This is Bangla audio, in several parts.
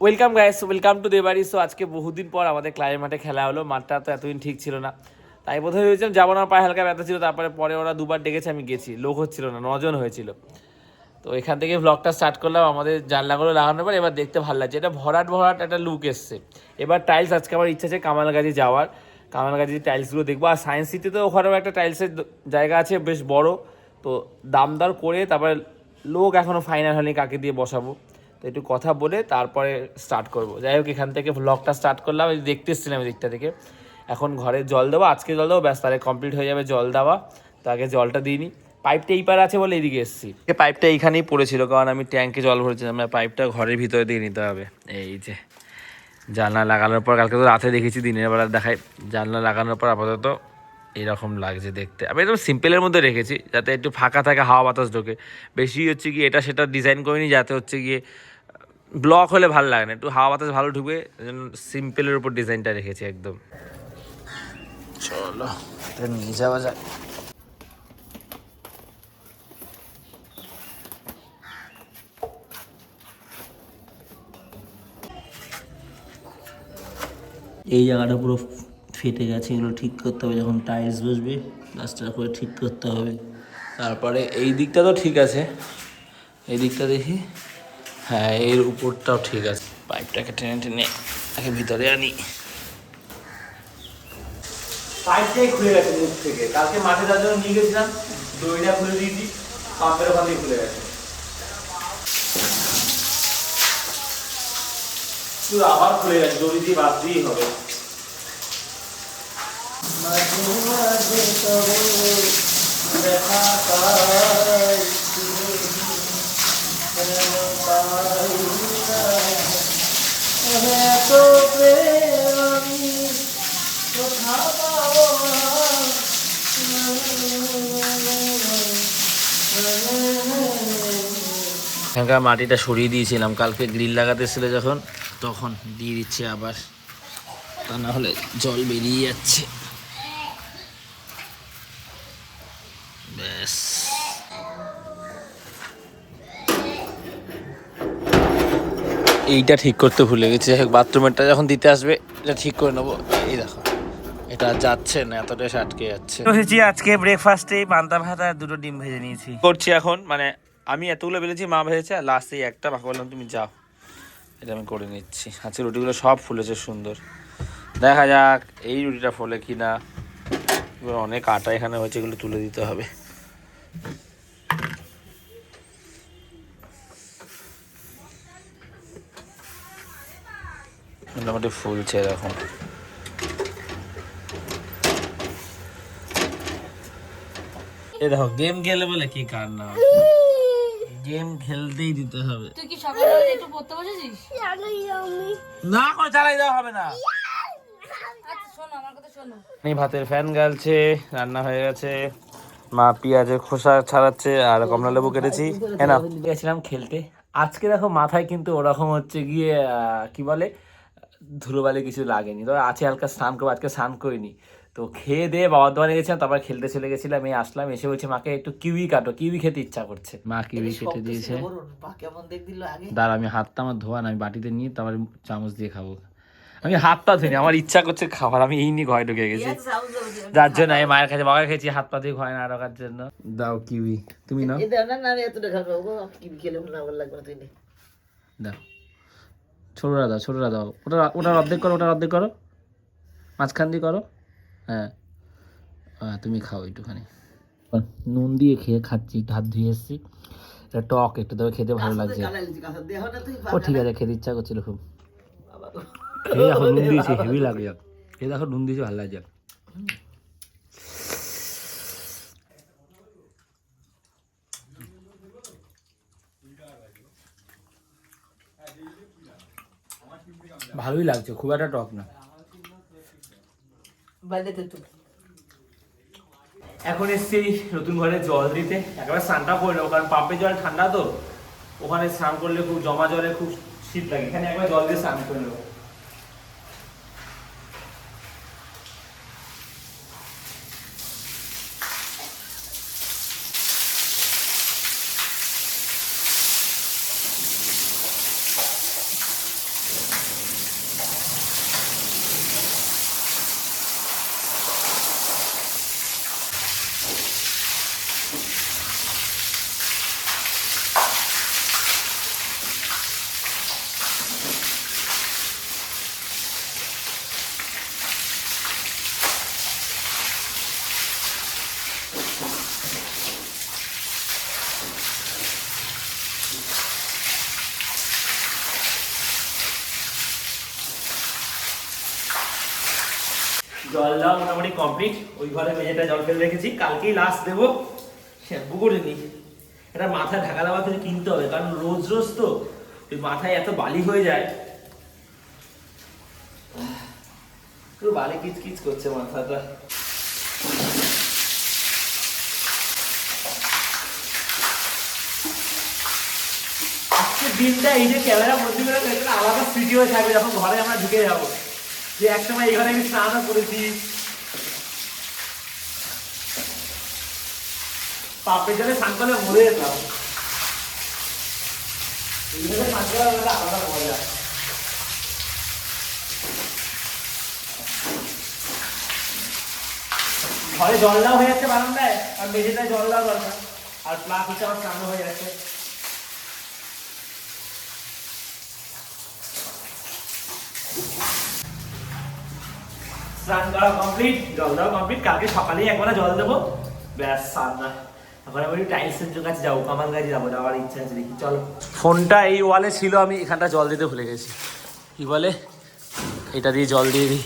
Welcome guys welcome to Debari so আজকে বহুদিন পর আমাদের ক্লাবের মাঠে খেলা হলো। মাঠটা তো এতদিন ঠিক ছিল না। তাই প্রথমে ভেবেছিলাম যাব না, পায়ে হালকা ব্যথা ছিল। তারপরে পরে ওরা দুবার ডেকেছে, আমি গেছি। লোক হচ্ছিল না, নজন হয়েছিল। তো এখান থেকে ব্লগটা স্টার্ট করলাম, আমাদের জানলাগুলো লাগানোর পর এবার দেখতে ভালো লাগছে। এটা ভরাট ভরাট একটা লুক এসছে। এবার টাইলস আজকে আমার ইচ্ছা আছে কামালগাজি যাওয়ার। কামালগাজি টাইলসগুলো দেখব। আর সায়েন্স সিটিতে ওখানেও একটা টাইলসের জায়গা আছে, বেশ বড়। তো দাম দর করে তারপরে লোক এখনও ফাইনাল হয়নি কাকে দিয়ে বসাবো। তো একটু কথা বলে তারপরে স্টার্ট করব। যাই হোক, এখান থেকে ব্লগটা স্টার্ট করলাম। দেখতে এসেছিলাম দিকটা থেকে। এখন ঘরে জল দেবো, আজকে জল দেবো, ব্যাস, তাহলে কমপ্লিট হয়ে যাবে জল দেওয়া। তো আগে জলটা দিইনি পাইপটা এই পার আছে বলে এদিকে এসেছি। পাইপটা এইখানেই পড়েছিল, কারণ আমি ট্যাঙ্কে জল ভরেছিলাম। পাইপটা ঘরের ভিতরে দিয়ে নিতে হবে। এই যে, জানলা লাগানোর পর, কালকে তো রাতে দেখেছি দিনের বেলা দেখাই জানলা লাগানোর পর আপাতত এরকম লাগছে দেখতে। আমি একদম সিম্পলের মধ্যে রেখেছি, যাতে একটু ফাঁকা থাকে, হাওয়া বাতাস ঢোকে। বেশি হচ্ছে কি, এটা সেটা ডিজাইন করিনি, যাতে হচ্ছে গিয়ে ব্লক হলে ভালো লাগে না একটু হাওয়া বাতাস ভালো ঢুকবে সিম্পলের উপর ডিজাইনটা রেখেছি একদম। চলো এটা নিয়ে যাওয়া যাক। এই জায়গাটা পুরো ফেটে গেছে এগুলো ঠিক করতে হবে যখন টাইলস বসবে প্লাস্টার করে ঠিক করতে হবে। তারপরে এই দিকটা তো ঠিক আছে এই দিকটা দেখি। হ্যাঁ এর উপরটাও ঠিক আছে। পাইপটাকে টেনে টেনে আগে ভিতরে আনি। পাইপটাই খুলে গেছে মুখ থেকে। কালকে মাঠে যার জন্য নিয়ে গেছিলাম দড়িটা খুলে দিয়েছি পাম্পের ওখান থেকে খুলে গেছে। শুধু আবার খুলে গেছে দড়ি দিয়ে বাদ দিয়েই হবে। এখানকার মাটিটা সরিয়ে দিয়েছিলাম। কালকে গ্রিল লাগাতে ছিল যখন, তখন দিয়ে দিচ্ছে আবার। তা না হলে জল বেরিয়ে যাচ্ছে। এইটা ঠিক করতে ভুলে গেছি। বাথরুমেরটা যখন দিতে আসবে এটা ঠিক করে নেব। এই দেখো এটা আর যাচ্ছে না এতটা আটকে যাচ্ছে। বসেছি আজকে ব্রেকফাস্টে পান্তা ভাত আর দুটো ডিম ভেজে নিয়েছি। করছি এখন মানে আমি এতগুলো বেলেছি মা ভেজেছে আর লাস্টে একটা বাকি বললাম তুমি যাও। এটা আমি করে নিচ্ছি। আজকে রুটিগুলো সব ফুলেছে সুন্দর। দেখা যাক এই রুটিটা ফলে কি না এবার অনেক আটা এখানে হয়েছে এগুলো তুলে দিতে হবে। মোটামুটি ফুলছে এরকম এ দেখো গেম খেলে বলে কি কান্না? গেম খেলতেই দিতে হবে। তুই কি সকালবেলা একটু পড়তে বসেছিস? না করে চালাই দেওয়া হবে না। আচ্ছা শোনো আমার কথা শোনো। এই ভাতের ফ্যান গালছে রান্না হয়ে গেছে। মা পেঁয়াজের খোসা ছাড়াচ্ছে আর কমলা লেবু কেটেছি। হ্যাঁ গেছিলাম খেলতে। আজকে দেখো মাথায় কিন্তু ওরকম হচ্ছে গিয়ে আহ, কি বলে? ধুলোবালি কিছু লাগেনি। তো আছে হালকা স্নান করব আজকে স্নান করিনি। তো খেয়ে দিয়ে বাবার দোকানে গেছিলাম তারপর খেলতে চলে গেছিলাম এই আসলাম এসে বলছি মাকে একটু কিউই কাটো কিউই খেতে ইচ্ছা করছে। মা কিউই কেটে দিয়েছে। কেমন দেখ দিল আগে। দাঁড়া আমি হাতটা আমার ধোয়া না আমি বাটিতে নিয়ে তারপর চামচ দিয়ে খাব। আমি হাত পা ধুইনি আমার ইচ্ছা করছে খাবার আমি এই নিয়ে ঘরে ঢুকে গেছি। যার জন্য আমি মায়ের কাছে বাবা খেয়েছি হাত পা দিয়ে ঘরে না রাখার জন্য। দাও কিউই তুমি নাও। দেখ না না আমি এতটা খাব গো কি খেলে ভালো লাগবে না তুই দাও। ছোটরা দাও ছোটরা দাও ওটা ওটার অর্ধেক করো ওটার অর্ধেক করো। মাঝখান দিয়ে করো। হ্যাঁ। হ্যাঁ তুমি খাও একটুখানি। নুন দিয়ে খেয়ে খাচ্ছি একটু হাত ধুয়ে এসেছি। এটা টক একটু তবে খেতে ভালো লাগছে। ও ঠিক আছে খেতে ইচ্ছা করছিল খুব। খেয়ে দেখো নুন দিয়েছি হেভি লাগে যাক খেয়ে দেখো নুন দিয়েছি ভালো লাগে ভালোই লাগছে খুব একটা টক না। এখন এসছি নতুন ঘরে জল দিতে। একেবারে স্নানটা করে নেব কারণ পাম্পের জল ঠান্ডা তো। ওখানে স্নান করলে খুব জমা জলে খুব শীত লাগে। এখানে একবার জল দিয়ে স্নান করে নেব। জল দেওয়া মোটামুটি কমপ্লিট ওই ঘরে মেঝেটা জল ফেলে রেখেছি। কালকেই লাস্ট দেবো। শ্যাম্পু করে নি এটা মাথায় ঢাকা দেওয়া থেকে কিনতে হবে, কারণ রোজ রোজ তো ওই মাথায় এত বালি হয়ে যায়। পুরো বালি কিচ কিচ করছে মাথাটা। দিনটা এই যে ক্যামেরা বন্দি করে আলাদা স্মৃতি হয়ে থাকবে, যখন ঘরে আমরা ঢুকে যাব। যে একসময় এই ঘরে আমি স্নানও করেছি। পাপের জলে স্নান মরে যেতাম। আলাদা মজা ঘরে জল দেওয়া হয়ে যাচ্ছে বারান্দায়, আর মেঝেটায় জল দেওয়া দরকার। আর প্লাস হচ্ছে আমার স্নান হয়ে যাচ্ছে। স্নান করা কমপ্লিট জল দেওয়া কমপ্লিট কালকে সকালেই একবার জল দেবো। ব্যাস স্নান আমি টাইলসের কাছে যাব, কামাল গাছে যাব, যাওয়ার ইচ্ছা আছে দেখি, চলো। ফোনটা এই ওয়ালে ছিল, আমি এখানটা জল দিতে ভুলে গেছি। কি বলে? এটা দিয়ে জল দিয়ে দিই।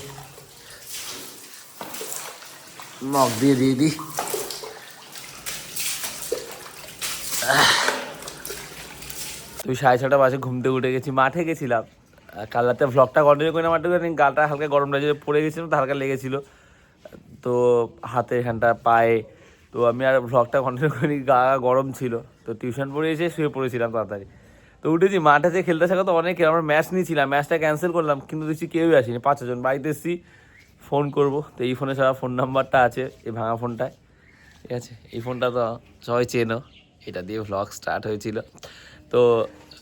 মগ দিয়ে দিয়ে দিই। তুই সাড়ে ছটা বাজে ঘুমতে উঠে গেছি, মাঠে গেছিলাম। কাল রাতে ভ্লগটা কন্টিনিউ করে মাঠে করে গাটা হালকা গরম লাগছে পড়ে গেছিলাম তো হালকা লেগেছিলো। তো হাতে এখানটা পায়ে, তো আমি আর ভ্লগটা কন্টিনিউ করি গা গরম ছিল। তো টিউশন পড়ে এসে শুয়ে পড়েছিলাম তাড়াতাড়ি। তো উঠেছি, মাঠে যে খেলতে থাকা তো অনেকে, আমরা ম্যাচ নিয়েছিলাম ম্যাচটা ক্যান্সেল করলাম, কিন্তু দেখছি কেউই আসেনি। পাঁচজন বাড়িতে এসেছি ফোন করব। তো এই ফোনে সারা ফোন নাম্বারটা আছে, এই ভাঙা ফোনটায় ঠিক আছে? এই ফোনটা তো সবাই চেনো, এটা দিয়ে ভ্লগ স্টার্ট হয়েছিল। তো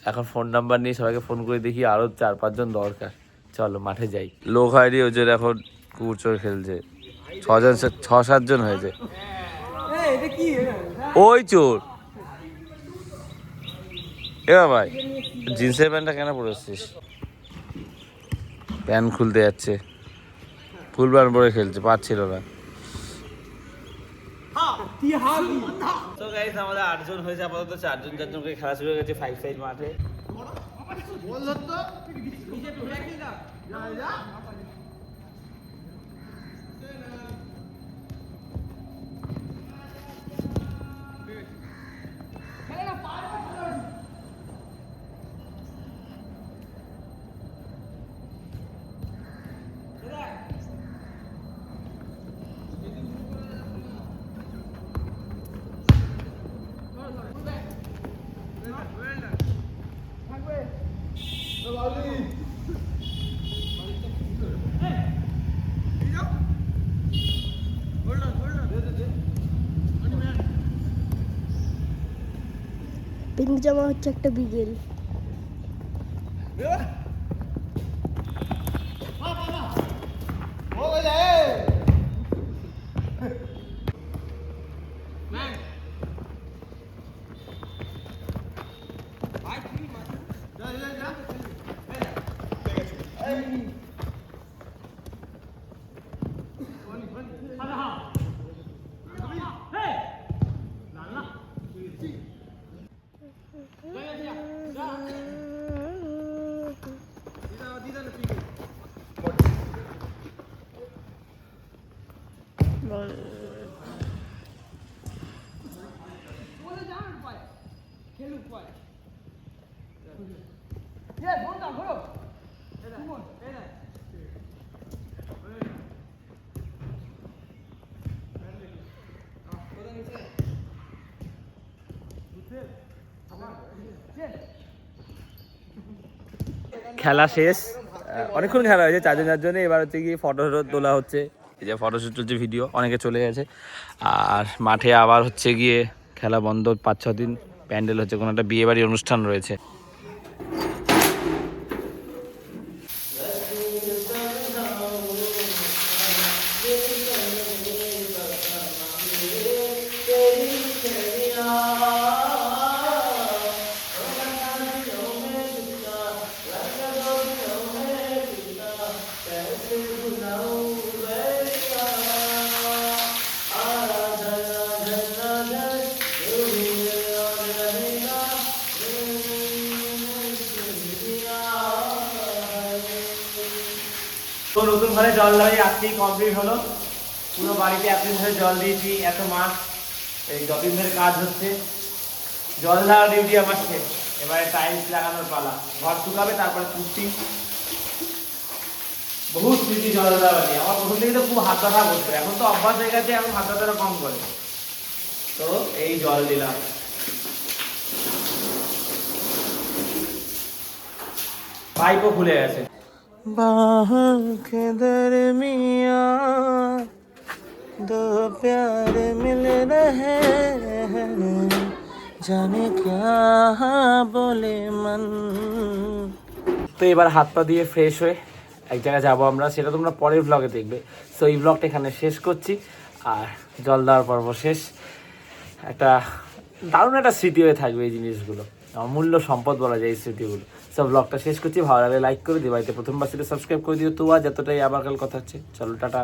এখন ফোন নাম্বার নিয়ে সবাইকে ফোন করে দেখি আরও চার পাঁচজন দরকার। চলো, মাঠে যাই। লোক হয়নি ওজন এখন কুকুর চোর খেলছে। ছজন ছ সাতজন হয়েছে। ওই চোর। এ ভাই জিন্সের প্যান্টটা কেন পরেছিস প্যান্ট খুলতে যাচ্ছে। ফুল প্যান্ট পরে খেলছে, পারছিল না। তো গাইস আমাদের আটজন হয়েছে আপাতত চারজন চারজনকে খেলা শুরু হয়ে গেছে ফাইভ সাইড মাঠে। পিঙ্ক জামা হচ্ছে একটা বিগেল খেলা শেষ। অনেকক্ষণ খেলা হয়েছে চারজন চারজনে এবার হচ্ছে কি ফটো তোলা হচ্ছে। এই যে ফটোশুট চলছে ভিডিও অনেকে চলে গেছে। আর মাঠে আবার হচ্ছে গিয়ে খেলা বন্ধ পাঁচ ছ দিন। প্যান্ডেল হচ্ছে, কোনো একটা বিয়ে বাড়ির অনুষ্ঠান রয়েছে। তো নতুন ঘরে জল দেওয়াই আজকেই কমপ্লিট হলো। পুরো বাড়িতে এতদিন ধরে জল দিয়েছি, এত মাস এই যতদিন কাজ হচ্ছে। জল দেওয়া ডিউটি আমার শেষ। এবারে টাইলস লাগানোর পালা। ঘর শুকাবে, তারপরে পুষ্টি বহু স্মৃতি জল দেওয়া নিয়ে। আমার প্রথম থেকে তো খুব হাত ব্যথা করতো এখন তো অভ্যাস হয়ে গেছে, এখন হাত ব্যথাটা কম করে। তো এই জল দিলাম। পাইপও খুলে গেছে। बाहों के दरमिया दो प्यार मिल रहे हैं जाने क्या बोले मन তো এবার হাত পা দিয়ে ফ্রেশ হয়ে এক জায়গায় যাবো আমরা সেটা তোমরা পরের ব্লগে দেখবে সো এই ব্লগটা এখানে শেষ করছি আর জল দেওয়ার পর্ব শেষ একটা দারুণ একটা স্মৃতি হয়ে থাকবে এই জিনিসগুলো অমূল্য সম্পদ বলা যায় এই স্মৃতিগুলো সব ব্লগটা শেষ করছি, ভালো লাগলে লাইক করে দিও, বাড়িতে প্রথমবার সেটা সাবস্ক্রাইব করে দিও, তো আজ এতটাই, আবার কাল কথা হচ্ছে। চলো, টাটা।